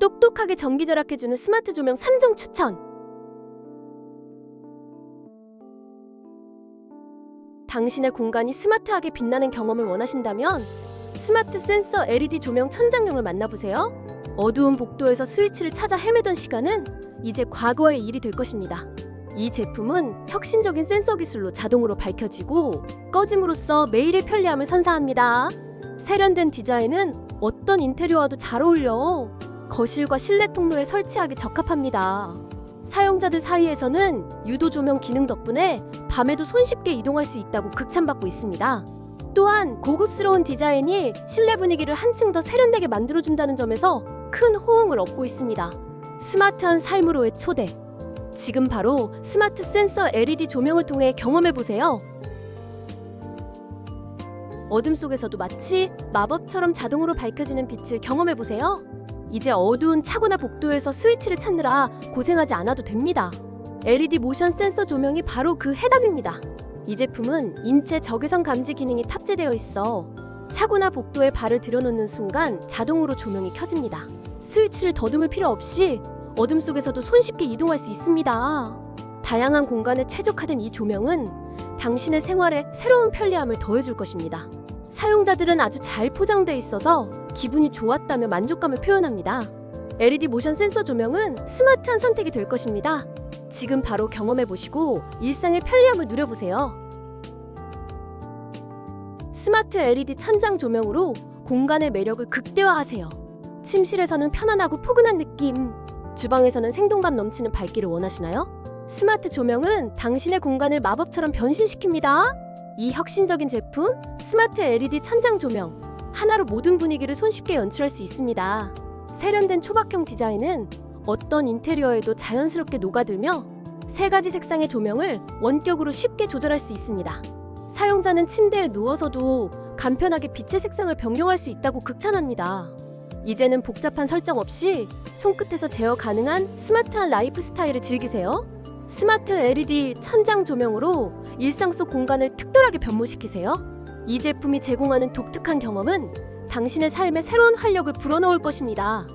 똑똑하게 전기 절약해주는 스마트 조명 3종 추천. 당신의 공간이 스마트하게 빛나는 경험을 원하신다면 스마트 센서 LED 조명 천장용을 만나보세요. 어두운 복도에서 스위치를 찾아 헤매던 시간은 이제 과거의 일이 될 것입니다. 이 제품은 혁신적인 센서 기술로 자동으로 밝혀지고 꺼짐으로써 매일의 편리함을 선사합니다. 세련된 디자인은 어떤 인테리어와도 잘 어울려 거실과 실내 통로에 설치하기 적합합니다. 사용자들 사이에서는 유도 조명 기능 덕분에 밤에도 손쉽게 이동할 수 있다고 극찬받고 있습니다. 또한 고급스러운 디자인이 실내 분위기를 한층 더 세련되게 만들어준다는 점에서 큰 호응을 얻고 있습니다. 스마트한 삶으로의 초대. 지금 바로 스마트 센서 LED 조명을 통해 경험해 보세요. 어둠 속에서도 마치 마법처럼 자동으로 밝혀지는 빛을 경험해 보세요. 이제 어두운 차고나 복도에서 스위치를 찾느라 고생하지 않아도 됩니다. LED 모션 센서 조명이 바로 그 해답입니다. 이 제품은 인체 적외선 감지 기능이 탑재되어 있어 차고나 복도에 발을 들여놓는 순간 자동으로 조명이 켜집니다. 스위치를 더듬을 필요 없이 어둠 속에서도 손쉽게 이동할 수 있습니다. 다양한 공간에 최적화된 이 조명은 당신의 생활에 새로운 편리함을 더해줄 것입니다. 사용자들은 아주 잘 포장돼 있어서 기분이 좋았다며 만족감을 표현합니다. LED 모션 센서 조명은 스마트한 선택이 될 것입니다. 지금 바로 경험해 보시고 일상의 편리함을 누려보세요. 스마트 LED 천장 조명으로 공간의 매력을 극대화하세요. 침실에서는 편안하고 포근한 느낌, 주방에서는 생동감 넘치는 밝기를 원하시나요? 스마트 조명은 당신의 공간을 마법처럼 변신시킵니다. 이 혁신적인 제품 스마트 LED 천장 조명 하나로 모든 분위기를 손쉽게 연출할 수 있습니다. 세련된 초박형 디자인은 어떤 인테리어에도 자연스럽게 녹아들며 세 가지 색상의 조명을 원격으로 쉽게 조절할 수 있습니다. 사용자는 침대에 누워서도 간편하게 빛의 색상을 변경할 수 있다고 극찬합니다. 이제는 복잡한 설정 없이 손끝에서 제어 가능한 스마트한 라이프 스타일을 즐기세요. 스마트 LED 천장 조명으로 일상 속 공간을 특별하게 변모시키세요. 이 제품이 제공하는 독특한 경험은 당신의 삶에 새로운 활력을 불어넣을 것입니다.